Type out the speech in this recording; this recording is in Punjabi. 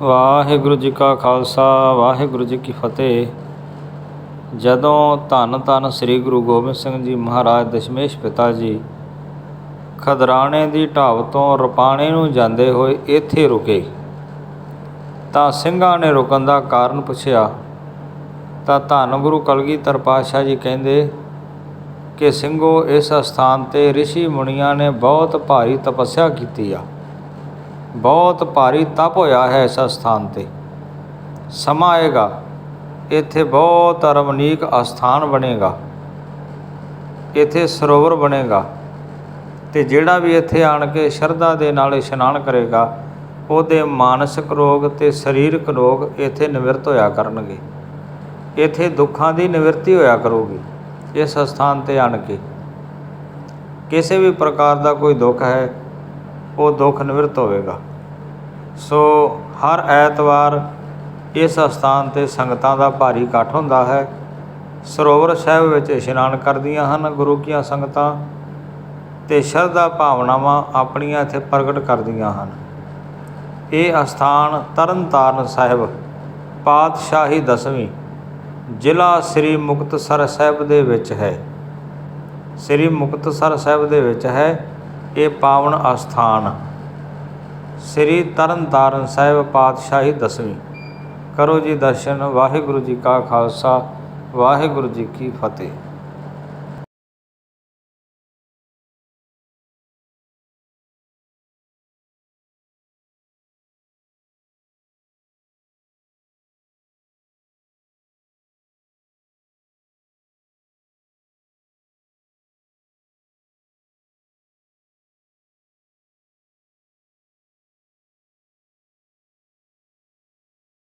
ਵਾਹਿਗੁਰੂ ਜੀ ਕਾ ਖਾਲਸਾ, ਵਾਹਿਗੁਰੂ ਜੀ ਕੀ ਫਤਿਹ। ਜਦੋਂ ਧੰਨ ਧੰਨ ਸ੍ਰੀ ਗੁਰੂ ਗੋਬਿੰਦ ਸਿੰਘ ਜੀ ਮਹਾਰਾਜ ਦਸ਼ਮੇਸ਼ ਪਿਤਾ ਜੀ ਖਦਰਾਣੇ ਦੀ ਢਾਬ ਤੋਂ ਰਪਾਣੇ ਨੂੰ ਜਾਂਦੇ ਹੋਏ ਇੱਥੇ ਰੁਕੇ, ਤਾਂ ਸਿੰਘਾਂ ਨੇ ਰੁਕਣ ਦਾ ਕਾਰਨ ਪੁੱਛਿਆ। ਤਾਂ ਧੰਨ ਗੁਰੂ ਕਲਗੀਧਰ ਪਾਤਸ਼ਾਹ ਜੀ ਕਹਿੰਦੇ ਕਿ ਸਿੰਘੋ, ਇਸ ਸਥਾਨ ਤੇ ઋષਿ ਮੁਨੀਆਂ ਨੇ ਬਹੁਤ ਭਾਰੀ ਤਪੱਸਿਆ ਕੀਤੀ ਆ। ਬਹੁਤ ਭਾਰੀ ਤਪ ਹੋਇਆ ਹੈ ਇਸ ਸਥਾਨ ਤੇ। ਸਮਾਂ ਆਏਗਾ, ਇੱਥੇ ਬਹੁਤ ਰਮਣੀਕ ਅਸਥਾਨ ਬਣੇਗਾ। ਇੱਥੇ ਸਰੋਵਰ ਬਣੇਗਾ ਤੇ ਜਿਹੜਾ ਵੀ ਇੱਥੇ ਆਣ ਕੇ ਸ਼ਰਧਾ ਦੇ ਨਾਲ ਇਸ਼ਨਾਨ ਕਰੇਗਾ, ਉਹਦੇ ਮਾਨਸਿਕ ਰੋਗ ਤੇ ਸਰੀਰਕ ਰੋਗ ਇੱਥੇ ਨਿਵਰਤ ਹੋਇਆ ਕਰਨਗੇ। ਇੱਥੇ ਦੁੱਖਾਂ ਦੀ ਨਿਵਰਤੀ ਹੋਇਆ ਕਰੂਗੀ ਇਸ ਸਥਾਨ ਤੇ ਆਣ ਕੇ। ਕਿਸੇ ਵੀ ਪ੍ਰਕਾਰ ਦਾ ਕੋਈ ਦੁੱਖ ਹੈ ਉਹ ਦੁੱਖ ਨਿਵਰਤ ਹੋਵੇਗਾ। ਸੋ ਹਰ ਐਤਵਾਰ ਇਸ ਸਥਾਨ ਤੇ ਸੰਗਤਾਂ ਦਾ ਭਾਰੀ ਇਕੱਠ ਹੁੰਦਾ ਹੈ। ਸਰੋਵਰ ਸਾਹਿਬ ਵਿੱਚ ਇਸ਼ਨਾਨ ਕਰਦੀਆਂ ਹਨ ਗੁਰੂ ਕੀਆਂ ਸੰਗਤਾਂ ਤੇ ਸ਼ਰਧਾ ਭਾਵਨਾਵਾਂ ਆਪਣੀਆਂ ਇੱਥੇ ਪ੍ਰਗਟ ਕਰਦੀਆਂ ਹਨ। ਇਹ ਅਸਥਾਨ ਤਰਨਤਾਰਨ ਸਾਹਿਬ ਪਾਤਸ਼ਾਹੀ ਦਸਵੀਂ ਜ਼ਿਲ੍ਹਾ ਸ੍ਰੀ ਮੁਕਤਸਰ ਸਾਹਿਬ ਦੇ ਵਿੱਚ ਹੈ। ਸ੍ਰੀ ਮੁਕਤਸਰ ਸਾਹਿਬ ਦੇ ਵਿੱਚ ਹੈ। ਇਹ ਪਾਵਨ ਅਸਥਾਨ ਸ੍ਰੀ ਤਰਨਤਾਰਨ ਸਾਹਿਬ ਪਾਤਸ਼ਾਹੀ ਦਸਵੀਂ। ਕਰੋ ਜੀ ਦਰਸ਼ਨ, ਵਾਹਿਗੁਰੂ ਜੀ ਕਾ ਖਾਲਸਾ, ਵਾਹਿਗੁਰੂ ਜੀ ਕੀ ਫਤਿਹ।